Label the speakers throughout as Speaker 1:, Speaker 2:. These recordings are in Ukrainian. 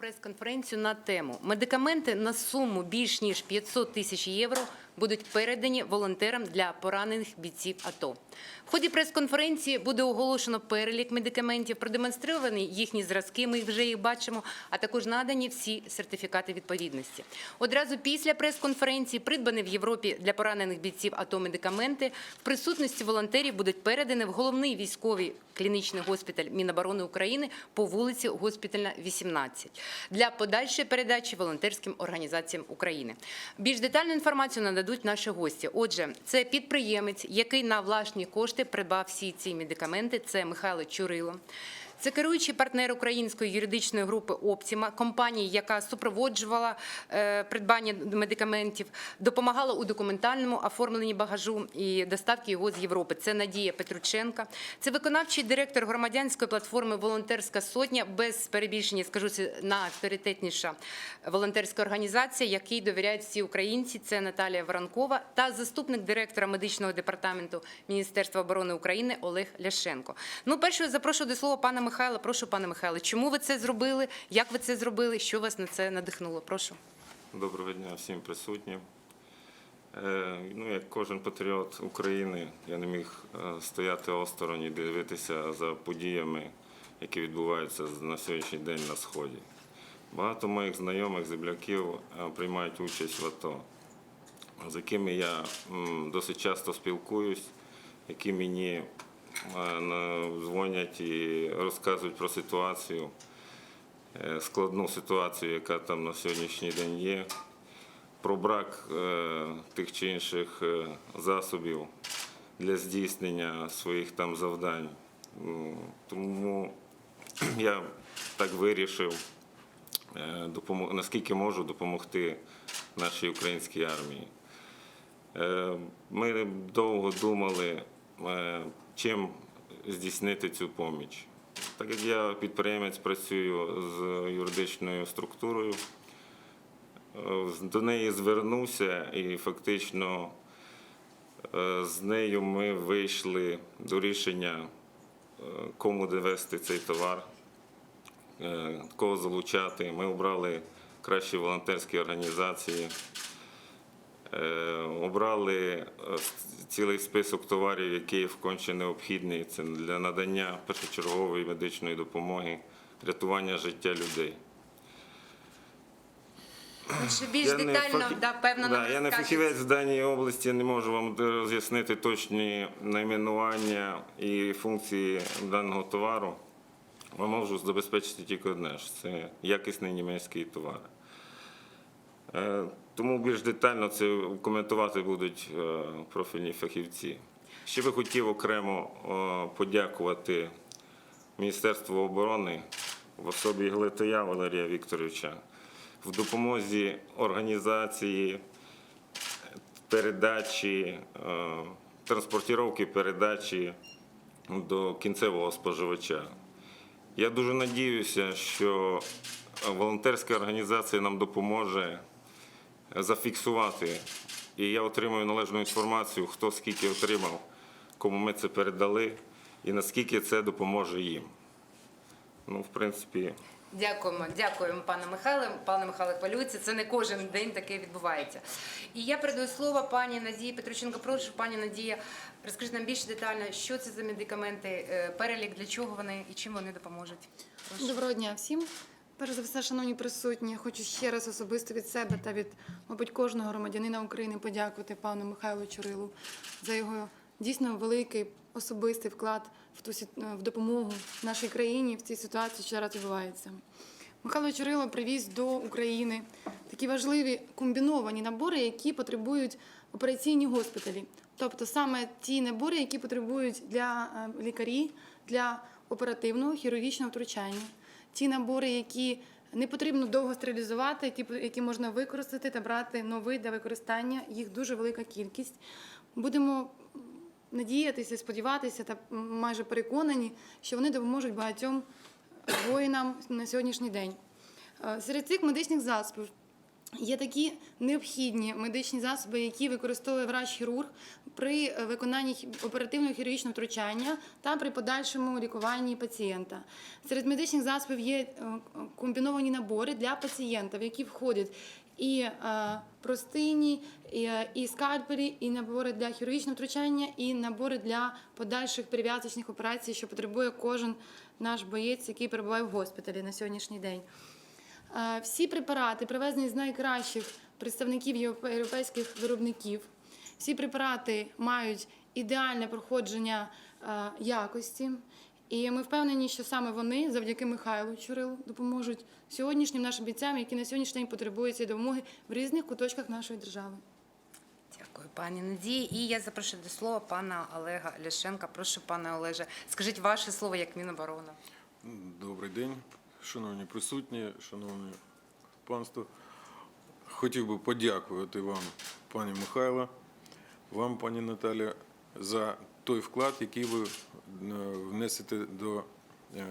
Speaker 1: прес-конференцію на тему медикаменти на суму більш ніж 500 тисяч євро будуть передані волонтерам для поранених бійців АТО. В ході прес-конференції буде оголошено перелік медикаментів, продемонстровані їхні зразки. Ми вже їх бачимо, а також надані всі сертифікати відповідності. Одразу після прес-конференції придбані в Європі для поранених бійців АТО медикаменти в присутності волонтерів будуть передані в головний військовий клінічний госпіталь Міноборони України по вулиці Госпітальна, 18 для подальшої передачі волонтерським організаціям України. Більш детальну інформацію нададуть наші гості. Отже, це підприємець, який на власні кошти придбав всі ці медикаменти. Це Михайло Чурило. Це керуючий партнер української юридичної групи Оптіма, компанії, яка супроводжувала е, придбання медикаментів, допомагала у документальному оформленні багажу і доставки його з Європи. Це Надія Петрученка. Це виконавчий директор громадянської платформи Волонтерська сотня. Без перебільшення скажу це найавторитетніша волонтерська організація, якій довіряють всі українці. Це Наталія Воронкова та заступник директора медичного департаменту Міністерства оборони України Олег Ляшенко. Ну, першою запрошую до слова пана Михайла. Прошу, пане Михайле, чому ви це зробили? Як ви це зробили? Що вас на це надихнуло? Прошу.
Speaker 2: Доброго дня всім присутнім. Е, Ну, як кожен патріот України, я не міг е, стояти осторонь і дивитися за подіями, які відбуваються на сьогоднішній день на Сході. Багато моїх знайомих земляків е, приймають участь в АТО, з якими я досить часто спілкуюсь, які мені дзвонять і розказують про ситуацію е, складну ситуацію, яка там на сьогоднішній день є, про брак е, тих чи інших е, засобів для здійснення своїх там завдань. Тому я так вирішив, е, наскільки можу допомогти нашій українській армії. Е, Ми довго думали, е, чим здійснити цю поміч. Так як я підприємець працюю з юридичною структурою, е, до неї звернувся і фактично е, з нею ми вийшли до рішення, е, кому довести цей товар, кого залучати. Ми обрали кращі волонтерські організації. Е, Обрали е, цілий список товарів, які вконче необхідні. Це для надання першочергової медичної допомоги, рятування життя людей.
Speaker 1: Отже, більш
Speaker 2: Я не
Speaker 1: детально,
Speaker 2: фахі-
Speaker 1: да, певно,
Speaker 2: да, я не фахівець в даній області, не можу вам роз'яснити точні найменування і функції даного товару. Я можу забезпечити тільки одне, що це якісний німецький товар. Тому більш детально це коментувати будуть е, профільні фахівці. Ще би хотів окремо е, подякувати Міністерству оборони в особі Глитая Валерія Вікторовича в допомозі організації передачі, е, транспортировки передачі до кінцевого споживача. Я дуже надіюся, що волонтерська організація нам допоможе зафіксувати. І я отримую належну інформацію, хто скільки отримав, кому ми це передали і наскільки це допоможе їм. Ну, в принципі,
Speaker 1: Дякуємо, дякуємо, пане Михайле. Пане Михайле, хвилюється. Це не кожен день таке відбувається. І я передаю слово пані Надії Петрученко. Прошу, пані Надія, розкажіть нам більш детально, що це за медикаменти, е, перелік, для чого вони і чим вони допоможуть. Прошу.
Speaker 3: Доброго дня всім. Перш за все, шановні присутні, хочу ще раз особисто від себе та від, мабуть, кожного громадянина України подякувати пану Михайлу Чурилу за його дійсно великий особистий вклад в ту сі- в допомогу нашій країні в цій ситуації, що зараз відбувається. Михайло Чурило привіз до України такі важливі комбіновані набори, які потребують операційні госпіталі. Тобто саме ті набори, які потребують для е, лікарі для оперативного хірургічного втручання. Ті набори, які не потрібно довго стерилізувати, ті, які можна використати та брати новий для використання. Їх дуже велика кількість. Будемо надіятися, сподіватися та майже переконані, що вони допоможуть багатьом воїнам на сьогоднішній день. Е, Серед цих медичних засобів Є такі необхідні медичні засоби, які використовує врач-хірург при е, виконанні оперативного хірургічного втручання та при подальшому лікуванні пацієнта. Серед медичних засобів є е, комбіновані набори для пацієнта, в які входять і е, простині, і, і скальпелі, і набори для хірургічного втручання, і набори для подальших перев'язочних операцій, що потребує кожен наш боєць, який перебуває в госпіталі на сьогоднішній день. Всі препарати привезені з найкращих представників європейських виробників. Всі препарати мають ідеальне проходження е, якості. І ми впевнені, що саме вони, завдяки Михайлу Чурилу, допоможуть сьогоднішнім нашим бійцям, які на сьогоднішній день потребують цієї допомоги в різних куточках нашої держави.
Speaker 1: Дякую, пані Надії. І я запрошую до слова пана Олега Ляшенка. Прошу, пане Олеже, скажіть ваше слово як Міноборони.
Speaker 4: Добрий день, шановні присутні, шановне панство. Хотів би подякувати вам, пані Михайло, вам, пані Наталя, за той вклад, який ви е, внесете до е,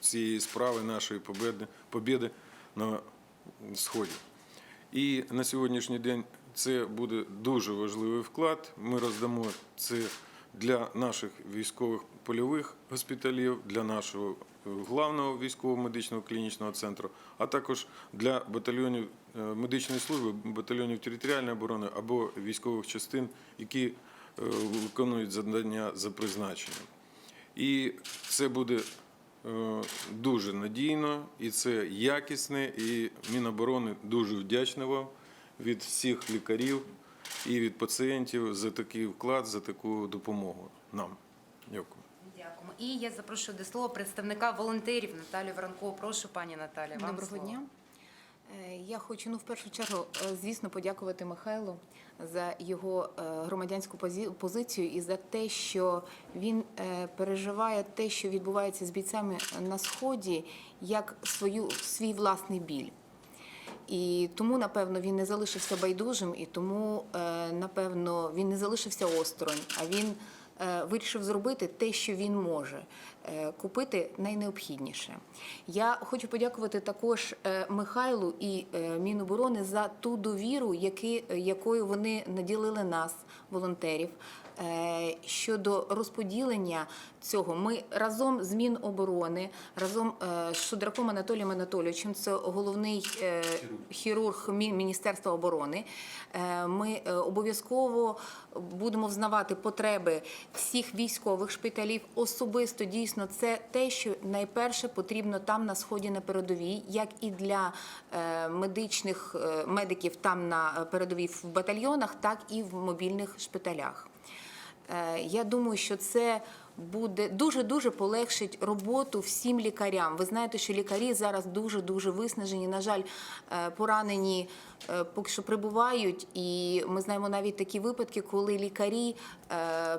Speaker 4: цієї справи нашої победи, на Сході. І на сьогоднішній день це буде дуже важливий вклад. Ми роздамо це для наших військових польових госпіталів, для нашого е, главного військово-медичного клінічного центру, а також для батальйонів медичної служби, батальйонів територіальної оборони або військових частин, які е, виконують завдання за призначенням. І це буде е, дуже надійно, і це якісне. І Міноборони дуже вдячна вам від всіх лікарів і від пацієнтів за такий вклад, за таку допомогу нам. Дякую.
Speaker 1: Дякуємо. І я запрошую до слова представника волонтерів Наталію Воронкову. Прошу, пані Наталі. Вам
Speaker 5: Доброго
Speaker 1: слово.
Speaker 5: дня. Е, Я хочу ну в першу чергу, е, звісно, подякувати Михайлу за його е, громадянську позицію і за те, що він переживає те, що відбувається з бійцями на сході, як свою свій власний біль. І тому, напевно, він не залишився байдужим, і тому, напевно, він не залишився осторонь, а він вирішив зробити те, що він може купити найнеобхідніше. Я хочу подякувати також е, Михайлу і е, Міноборони за ту довіру, якою вони наділили нас, волонтерів. Е, Щодо розподілення цього, ми разом з Міноборони, разом е, з Шудраком Анатолієм Анатолійовичем, це головний е, хірург Міністерства оборони. Ми обов'язково будемо взнавати потреби всіх військових шпиталів. Особисто дійсно це те, що найперше потрібно там на сході на передовій, як і для медичних медиків там на передовій в батальйонах, так і в мобільних шпиталях. Е, Я думаю, що це буде дуже дуже полегшить роботу всім лікарям. Ви знаєте, що лікарі зараз дуже дуже виснажені. На жаль, е, поранені е, поки що прибувають, і ми знаємо навіть такі випадки, коли лікарі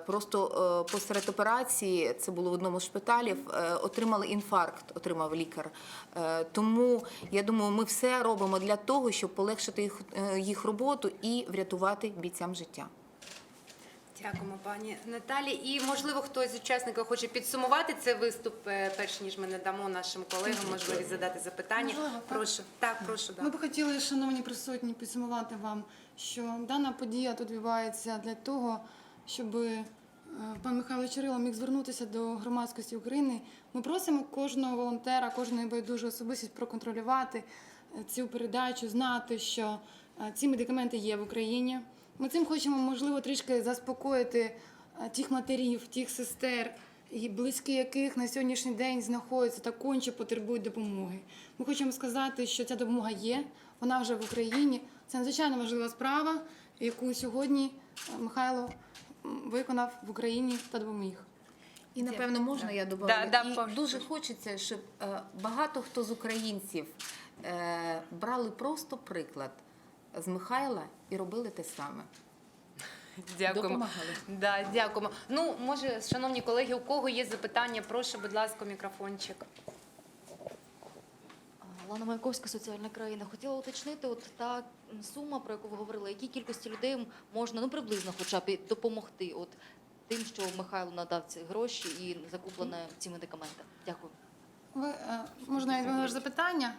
Speaker 5: просто посеред операції, це було в одному з шпиталів, отримали інфаркт, отримав лікар. Тому я думаю, ми все робимо для того, щоб полегшити їх роботу і врятувати бійцям життя.
Speaker 1: Дякуємо, пані Наталі. І можливо, хтось з учасників хоче підсумувати цей виступ, е, перш ніж ми надамо нашим колегам можливість задати запитання.
Speaker 3: Можливо, так?
Speaker 1: Прошу, так, прошу.
Speaker 3: Ми б хотіли, шановні присутні, підсумувати вам, що дана подія тут відбувається для того, щоб е, пан Михайло Чирило міг звернутися до громадськості України. Ми просимо кожного волонтера, кожної байдужої особистість проконтролювати е, цю передачу, знати, що ці медикаменти є в Україні. Ми цим хочемо, можливо, трішки заспокоїти е, тих матерів, тих сестер, і близькі яких на сьогоднішній день знаходяться та конче потребують допомоги. Ми хочемо сказати, що ця допомога є, вона вже в Україні. Це надзвичайно важлива справа, яку сьогодні е, Михайло виконав в Україні та допоміг.
Speaker 5: І напевно можна я добавлю.
Speaker 1: Да, да,
Speaker 5: і дуже хочеться, щоб е, багато хто з українців брали просто приклад з Михайла і робили те саме.
Speaker 1: Дякуємо.
Speaker 5: Допомагали.
Speaker 1: Да, дякуємо. Ну, може, шановні колеги, у кого є запитання, прошу, будь ласка, мікрофончик.
Speaker 6: Лана Маяковська, соціальна країна. Хотіла уточнити, от та сума, про яку ви говорили, якій кількості людей можна ну приблизно хоча б допомогти, от тим, що Михайло надав ці гроші і закуплені ці медикаменти. Дякую.
Speaker 3: Ви е, можна я ваше запитання?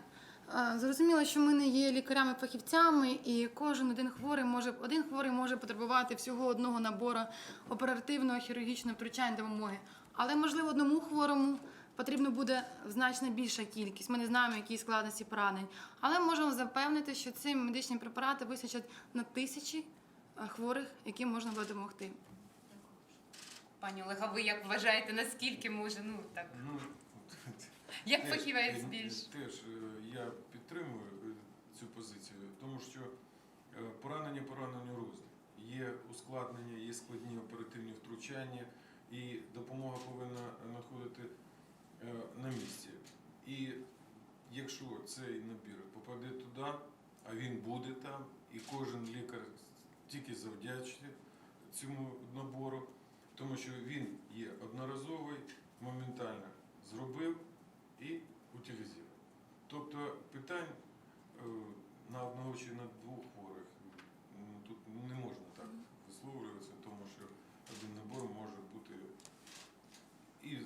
Speaker 3: Зрозуміло, що ми не є лікарями-фахівцями, і кожен один хворий може один хворий може потребувати всього одного набору оперативного хірургічного втручання допомоги. Але можливо одному хворому потрібно буде значно більша кількість. Ми не знаємо, які складності поранень. Але можемо запевнити, що ці медичні препарати вистачать на тисячі е, хворих, яким можна буде допомогти.
Speaker 1: Пані Олега, ви як вважаєте, наскільки може? Ну так
Speaker 4: Ну,
Speaker 1: як фахівець більш?
Speaker 4: Теж е, я підтримую е, цю позицію, тому що е, поранення пораненню різні. Є ускладнення, є складні оперативні втручання, і допомога повинна знаходити е, на місці. І якщо цей набір попаде туди, а він буде там, і кожен лікар тільки завдячує цьому набору, тому що він є одноразовий, моментально зробив і утилізував. Тобто питань е, на одного чи на двох хворих ну, тут не можна так висловлюватися, тому що один набор може бути і е,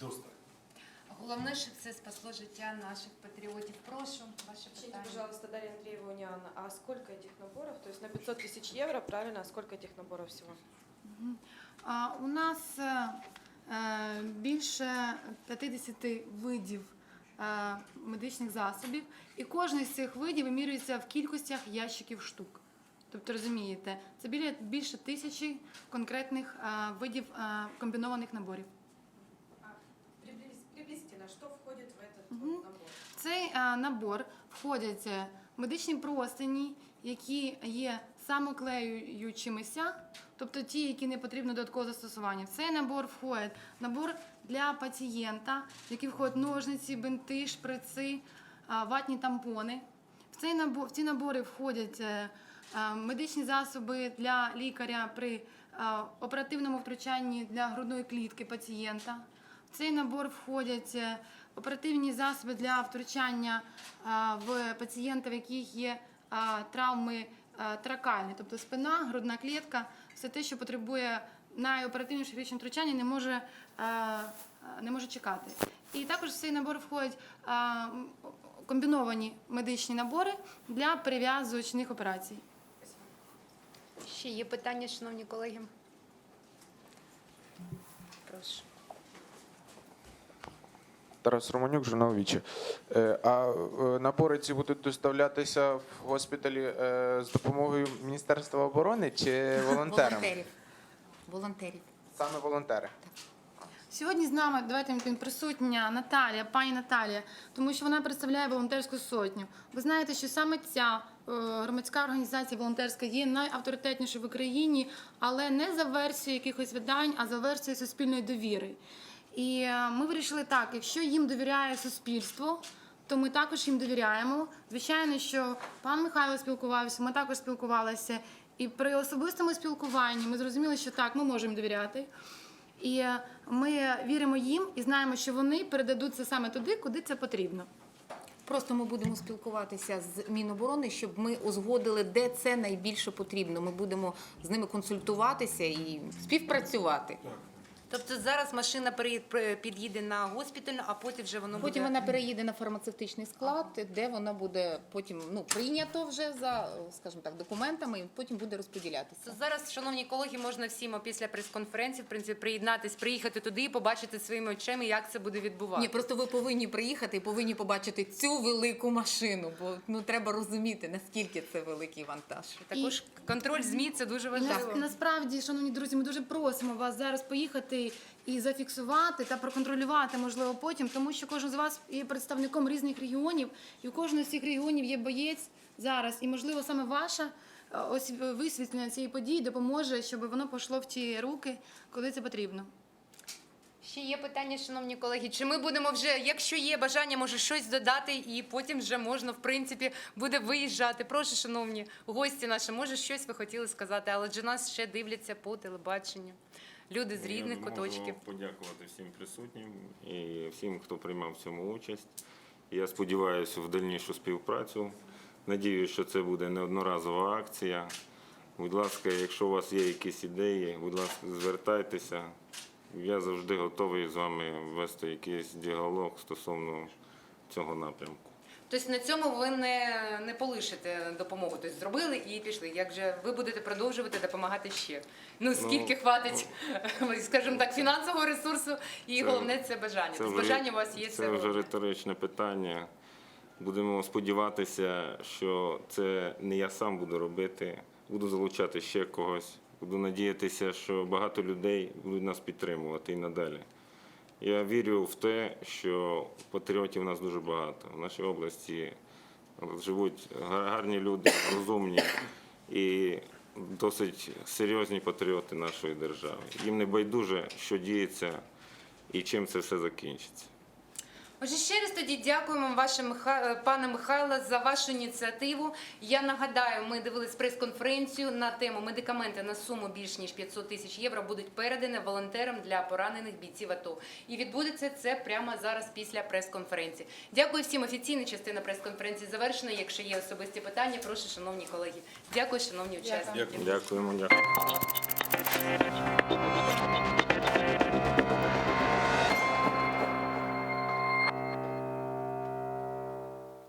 Speaker 4: достатньо.
Speaker 1: Головне, щоб це спасло життя наших патріотів. Прошу, ваше
Speaker 7: Уточните,
Speaker 1: питання.
Speaker 7: пожалуйста, Дарья Андреева, Униан, а сколько этих наборов? То есть на 500 тысяч евро, правильно? А сколько этих наборов всего?
Speaker 3: А, У нас е, е, більше 50 видів е, медичних засобів, і кожен з цих видів вимірюється в кількостях ящиків штук. Тобто, розумієте, це біля більше тисячі конкретних е, видів е, комбінованих наборів.
Speaker 7: Приблизительно, что входит в
Speaker 3: Мгм.
Speaker 7: набор?
Speaker 3: В цей е, набор входять е, медичні простині, які є самоклеюючимися, тобто ті, які не потрібно додаткового застосування. В цей набор входить набор для пацієнта, в який входять ножниці, бинти, шприци, ватні тампони. В, цей набор, в ці набори входять е, е, медичні засоби для лікаря при е, оперативному втручанні для грудної клітки пацієнта. В цей набор входять оперативні засоби для втручання в пацієнта, в яких є травми е, тракальні, тобто спина, грудна клітка, все те, що потребує найоперативніше хірургічне втручання, не може, е, не може чекати. І також в цей набор входять е, комбіновані медичні набори для перев'язувачних операцій.
Speaker 1: Ще є питання, шановні колеги? Прошу.
Speaker 8: Тарас Романюк, журнал Вічі. Е, А е, набори ці будуть доставлятися в госпіталі е, з допомогою Міністерства оборони чи волонтерам?
Speaker 5: Волонтерів. Волонтерів.
Speaker 8: Саме волонтери.
Speaker 3: Сьогодні з нами давайте присутня Наталія, пані Наталія, тому що вона представляє волонтерську сотню. Ви знаєте, що саме ця громадська організація волонтерська є найавторитетнішою в Україні, але не за версією якихось видань, а за версією суспільної довіри. І е, ми вирішили так: якщо їм довіряє суспільство, то ми також їм довіряємо. Звичайно, що пан Михайло спілкувався, ми також спілкувалися. І при особистому спілкуванні ми зрозуміли, що так, ми можемо довіряти. І е, ми віримо їм і знаємо, що вони передадуть це саме туди, куди це потрібно.
Speaker 5: Просто ми будемо спілкуватися з Міноборони, щоб ми узгодили, де це найбільше потрібно. Ми будемо з ними консультуватися і співпрацювати.
Speaker 1: Тобто зараз машина пере- при- під'їде на госпітальну, а потім вже воно
Speaker 5: Потім
Speaker 1: буде...
Speaker 5: вона переїде на фармацевтичний склад, де вона буде потім ну прийнято вже за, скажімо так, документами, і потім буде розподілятися.
Speaker 1: Це Зараз, шановні колеги, можна всім після прес-конференції в принципі приєднатись, приїхати туди і побачити своїми очими, як це буде
Speaker 5: Ні,
Speaker 1: відбуватися.
Speaker 5: просто ви повинні приїхати і повинні побачити цю велику машину, бо ну треба розуміти наскільки це великий вантаж.
Speaker 1: Також контроль змі це дуже важливо.
Speaker 3: нас, насправді, шановні друзі, ми дуже просимо вас зараз поїхати і зафіксувати та проконтролювати, можливо, потім, тому що кожен з вас є представником різних регіонів, і у кожного з цих регіонів є боєць зараз. І, можливо, саме ваша е, ось висвітлення цієї події допоможе, щоб воно пішло в ті руки, коли це потрібно.
Speaker 1: Ще є питання, шановні колеги. Чи ми будемо вже, якщо є бажання, може щось додати, і потім вже можна, в принципі, буде виїжджати. Прошу, шановні гості наші, може щось ви хотіли сказати, але ж нас ще дивляться по телебаченню. Люди з різних
Speaker 2: Я
Speaker 1: куточків.
Speaker 2: можу подякувати всім присутнім і всім, хто приймав в цьому участь. Я сподіваюся в дальнішу співпрацю. Надіюсь, що це буде неодноразова акція. Будь ласка, якщо у вас є якісь ідеї, будь ласка, звертайтеся. я завжди готовий з вами вести якийсь діалог стосовно цього напрямку.
Speaker 1: Тобто на цьому ви не, не полишите допомогу. Тобто зробили і пішли. Як же ви будете продовжувати допомагати ще? Ну скільки хватить, скажімо так, фінансового ресурсу, і
Speaker 2: Це-
Speaker 1: головне це бажання.
Speaker 2: Це
Speaker 1: Тобто бажання у вас є
Speaker 2: це вже риторичне питання. Будемо сподіватися, що це не я сам буду робити. Буду залучати ще когось. Буду надіятися, що багато людей будуть нас підтримувати і надалі. Я вірю в те, що патріотів у нас дуже багато. В нашій області живуть гарні люди, розумні і досить серйозні патріоти нашої держави. Їм не байдуже, що діється і чим це все закінчиться.
Speaker 1: Отже, ще раз тоді дякуємо ваше Миха... пане Михайло за вашу ініціативу. Я нагадаю, ми дивились прес-конференцію на тему медикаменти на суму більш ніж 500 тисяч євро будуть передані волонтерам для поранених бійців АТО. І відбудеться це прямо зараз після прес-конференції. Дякую всім. Офіційна частина прес-конференції завершена. Якщо є особисті питання, прошу, шановні колеги. Дякую, шановні учасники.
Speaker 2: Дякуємо. Дякую.